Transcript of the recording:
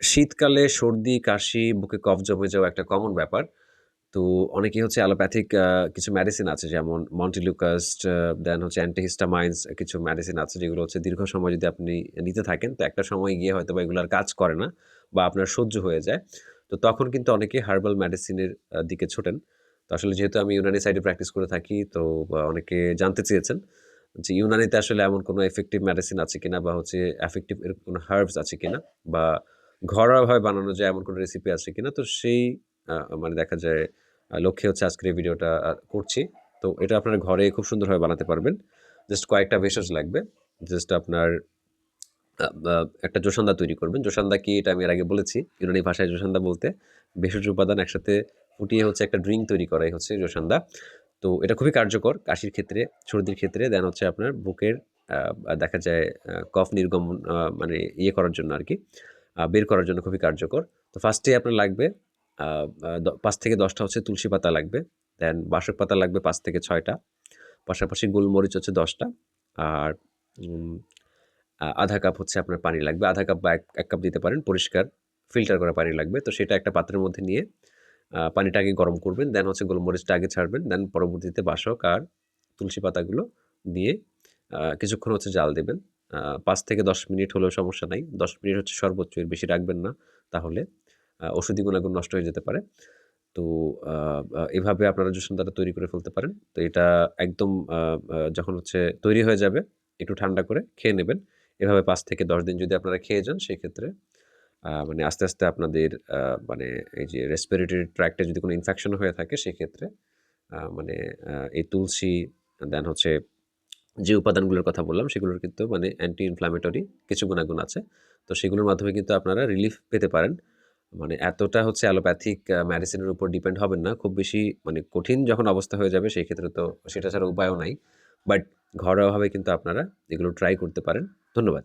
শীতকালে সর্দি, কাশি, বুকে কফ জমে যাওয়া একটা কমন ব্যাপার। তো অনেকেই হচ্ছে অ্যালোপ্যাথিক কিছু মেডিসিন আছে যেমন মন্টিলুকাস্ট, দেন হচ্ছে অ্যান্টিহিস্টামাইন্স কিছু মেডিসিন আছে যেগুলো হচ্ছে দীর্ঘ সময় যদি আপনি নিতে থাকেন তো একটা সময় গিয়ে হয়তোবা এগুলো আর কাজ করে না বা আপনার সহ্য হয়ে যায়। তো তখন কিন্তু অনেকেই হার্বাল মেডিসিনের দিকে ছোটেন। তো আসলে যেহেতু আমি ইউনানি সাইডে প্র্যাকটিস করে থাকি তো অনেকে জানতে চেয়েছেন যে ইউনানিতে আসলে এমন কোনো এফেক্টিভ মেডিসিন আছে কিনা বা হচ্ছে এফেক্টিভ কোনো হার্বস আছে কিনা বা ঘরোয়াভাবে বানানো যায় এমন কোনো রেসিপি আছে কিনা? তো সেই মানে দেখা যায় লক্ষ্যে হচ্ছে আজকের এই ভিডিওটা করছি। তো এটা আপনারা ঘরে খুব সুন্দরভাবে বানাতে পারবেন। জাস্ট কয়েকটা ভেষজ লাগবে। জাস্ট আপনার একটা জোসনদা তৈরি করবেন। জোসান্দা কি এটা আমি এর আগে বলেছি। ইউনানি ভাষায় জোসান্দা বলতে ভেষজ উপাদান একসাথে ফুটিয়ে হচ্ছে একটা ড্রিঙ্ক তৈরি করাই হচ্ছে জোসান্দা তো এটা খুবই কার্যকর কাশির ক্ষেত্রে, সর্দির ক্ষেত্রে দেন হচ্ছে আপনার বুকের দেখা যায় কফ নির্গমন মানে ইয়ে করার জন্য আরকি। আ বের করার জন্য খুবই কার্যকর। তো ফার্স্টে আপনার লাগবে ৫ থেকে দশটা হচ্ছে তুলসী পাতা লাগবে। দেন বাসক পাতা লাগবে পাঁচ থেকে ছয়টা, পাশাপাশি গোলমরিচ হচ্ছে দশটা, আর আধা কাপ হচ্ছে আপনার পানি লাগবে। ১/২ কাপ বা ১ ১ কাপ দিতে পারেন। পরিষ্কার, ফিল্টার করা পানি লাগবে। তো সেটা একটা পাত্রের মধ্যে নিয়ে পানিটা আগে গরম করবেন। দেন হচ্ছে গোলমরিচটা আগে ছাড়বেন। দেন পরবর্তীতে বাসক আর তুলসী পাতাগুলো দিয়ে কিছুক্ষণ হচ্ছে জাল দিবেন। ৫ থেকে ১০ মিনিট হলেও সমস্যা নাই। ১০ মিনিট হচ্ছে সর্বোচ্চ এর বেশি রাখবেন না। তাহলে আ ঔষধি গুণাগুণ নষ্ট হয়ে যেতে পারে। তো এভাবে আপনারা জোসনদাটা তৈরি করে ফেলতে পারেন। তো এটা একদম যখন হচ্ছে তৈরি হয়ে যাবে একটু ঠান্ডা করে খেয়ে নেবেন। এভাবে পাঁচ থেকে ১০ দিন যদি আপনারা খেয়ে যান সেক্ষেত্রে মানে আস্তে, আস্তে আপনাদের মানে এই যে রেসপিরেটরি ট্র্যাক্ট যদি কোনো ইনফেকশন হয়ে থাকে সেক্ষেত্রে মানে এই তুলসী দেন হচ্ছে যে উপাদানগুলোর কথা বললাম, সেগুলোর কিন্তু মানে অ্যান্টি ইনফ্ল্যামেটরি কিছু গুণাগুণ আছে। তো সেগুলোর মাধ্যমে কিন্তু আপনারা রিলিফ পেতে পারেন। মানে এতটা হচ্ছে অ্যালোপ্যাথিক মেডিসিনের উপর ডিপেন্ড হবেন না। খুব বেশি মানে কঠিন যখন অবস্থা হয়ে যাবে, সেই ক্ষেত্রে তো সেটা ছাড়া উপায়ও নাই। বাট ঘরোয়াভাবে কিন্তু আপনারা এগুলো ট্রাই করতে পারেন। ধন্যবাদ।